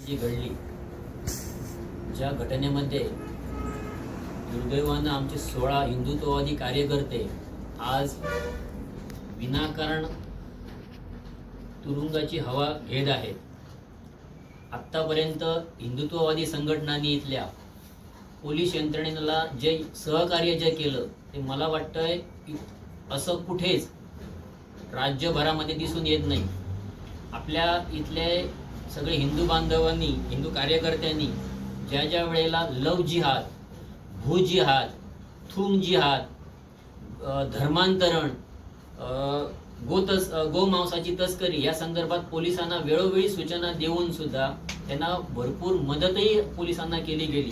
जी घडली ज्या घटनेमध्ये दुर्दैवानं आमचे सोळा हिंदुत्ववादी कार्यकर्ते आज विनाकारण तुरुंगाची हवा घेत आहेत. आत्तापर्यंत हिंदुत्ववादी संघटनांनी इथल्या पोलीस यंत्रणेला जे सहकार्य जे केलं ते मला वाटतंय असं कुठेच राज्यभरामध्ये दिसून येत नाही. आपल्या इथले सगळे हिंदू बांधवांनी हिंदू कार्यकर्त्यांनी ज्या ज्या वेळेला लव जिहाद भू जिहाद थूम जिहाद धर्मांतरण गोतस गो गोमांसाची तस्करी या संदर्भात पोलिसांना वेळोवेळी सूचना देऊन सुद्धा त्यांना भरपूर मदतही पोलिसांना केली गेली.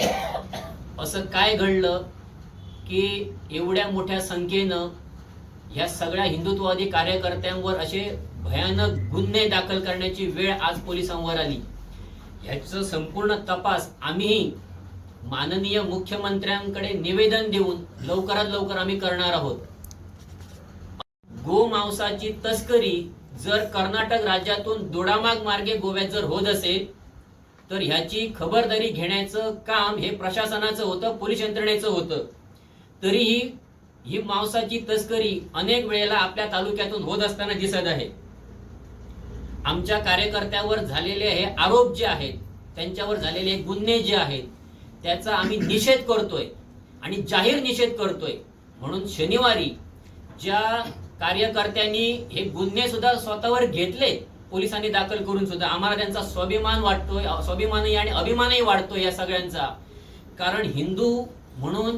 असं काय घडलं की एवढ्या मोठ्या संख्येनं या सगळ्या हिंदुत्ववादी कार्यकर्त्यांवर असे भयानक गुन्हे दाखल करण्याची वेळ आज पोलिसांवर आली. ह्याचं संपूर्ण तपास आम्ही माननीय मुख्यमंत्र्यांकडे निवेदन देऊन लवकरात लवकर आम्ही करणार आहोत. गोमांसाची तस्करी जर कर्नाटक राज्यातून दोडामाग मार्गे गोव्यात जर होत असेल तर ह्याची खबरदारी घेण्याचं काम हे प्रशासनाचं होतं पोलीस यंत्रणेचं होतं. तरीही ही मांसाची तस्करी अनेक वेळेला आपल्या तालुक्यातून होत असताना दिसत आहे. आमच्या कार्यकर्त्यावर झालेले हे आरोप जे आहेत त्यांच्यावर झालेले गुन्हे जे आहेत त्याचा आम्ही निषेध करतोय आणि जाहीर निषेध करतोय. म्हणून शनिवारी ज्या कार्यकर्त्यांनी हे गुन्हे सुद्धा स्वतःवर घेतले पोलिसांनी दाखल करून सुद्धा आम्हाला त्यांचा स्वाभिमान वाटतोय स्वाभिमानही आणि अभिमानही वाढतोय या सगळ्यांचा. कारण हिंदू म्हणून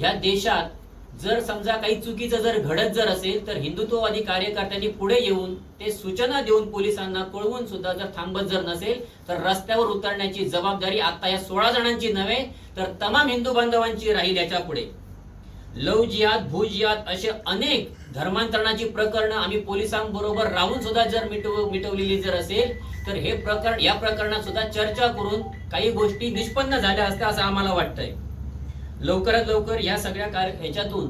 या देशात जर समजा काही चुकीचं जर घडत जर असेल तर हिंदुत्ववादी कार्यकर्त्यांनी पुढे येऊन ते सूचना देऊन पोलिसांना कळवून सुद्धा जर थांबत जर नसेल तर रस्त्यावर उतरण्याची जबाबदारी आता या सोळा जणांची नव्हे तर तमाम हिंदू बांधवांची राहील याच्यापुढे. लव जिहाद असे अनेक धर्मांतरणाची प्रकरणं आम्ही पोलिसांबरोबर राहून सुद्धा जर मिटव मिटवलेली जर असेल तर हे प्रकरण या प्रकरणात सुद्धा चर्चा करून काही गोष्टी निष्पन्न झाल्या असत्या असं आम्हाला वाटतंय. लवकरात लवकर या सगळ्या कार्य ह्याच्यातून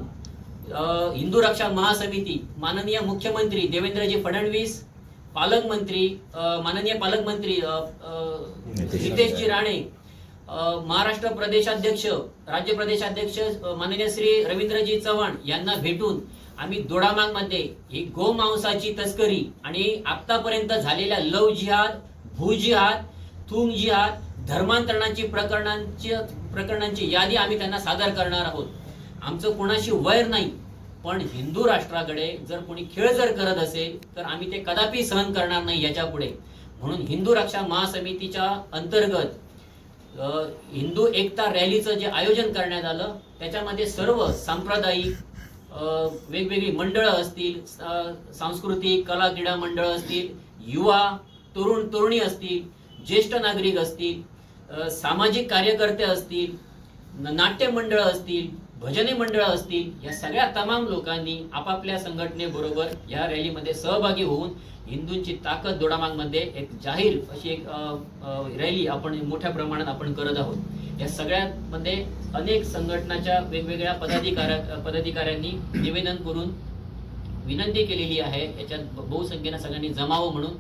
हिंदू रक्षा महासमिती माननीय मुख्यमंत्री देवेंद्रजी फडणवीस पालकमंत्री माननीय पालकमंत्री नितेशजी राणे. महाराष्ट्र प्रदेशाध्यक्ष राज्य प्रदेशाध्यक्ष माननीय श्री रवींद्रजी चव्हाण यांना भेटून आम्ही दोडामागमध्ये ही गोमांसाची तस्करी आणि आतापर्यंत झालेल्या लव जिहाद भू जिहाद थूम जिहाद धर्मांतरणाची प्रकरणांची प्रकरणांची यादी आम्ही त्यांना सादर करणार आहोत. आमचं कोणाशी वैर नाही पण हिंदू राष्ट्राकडे जर कोणी खेळ जर करत असेल तर आम्ही ते कदापि सहन करणार नाही याच्यापुढे म्हणून हिंदू रक्षा महासमितीच्या अंतर्गत हिंदू एकता रॅलीचं जे आयोजन करण्यात आलं त्याच्यामध्ये सर्व सांप्रदायिक वेगवेगळी मंडळं असतील सांस्कृतिक कला क्रीडा मंडळं असतील युवा तरुण तरुणी असतील ज्येष्ठ नागरिक असतील सामाजिक कार्यकर्ते असतील नाट्य मंडळं असतील भजने मंडळं असतील या सगळ्या तमाम लोकांनी आपापल्या संघटनेबरोबर या रॅलीमध्ये सहभागी होऊन हिंदूंची ताकद दोडामागमध्ये एक जाहीर अशी एक रॅली आपण मोठ्या प्रमाणात आपण करत आहोत. या सगळ्यामध्ये अनेक संघटनाच्या वेगवेगळ्या पदाधिकाऱ्या पदाधिकाऱ्यांनी निवेदन करून विनंती केलेली आहे. याच्यात बहुसंख्येनं सगळ्यांनी जमावं म्हणून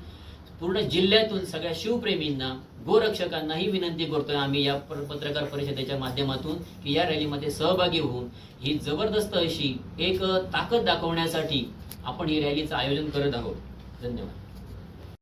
पूर्ण जिल्ह्यातून सगळ्या शिवप्रेमींना गोरक्षकांनाही विनंती करतोय आम्ही या प- पत्रकार परिषदेच्या माध्यमातून की या रॅलीमध्ये सहभागी होऊन ही जबरदस्त अशी एक ताकद दाखवण्यासाठी आपण ही रॅलीचं आयोजन करत आहोत. धन्यवाद.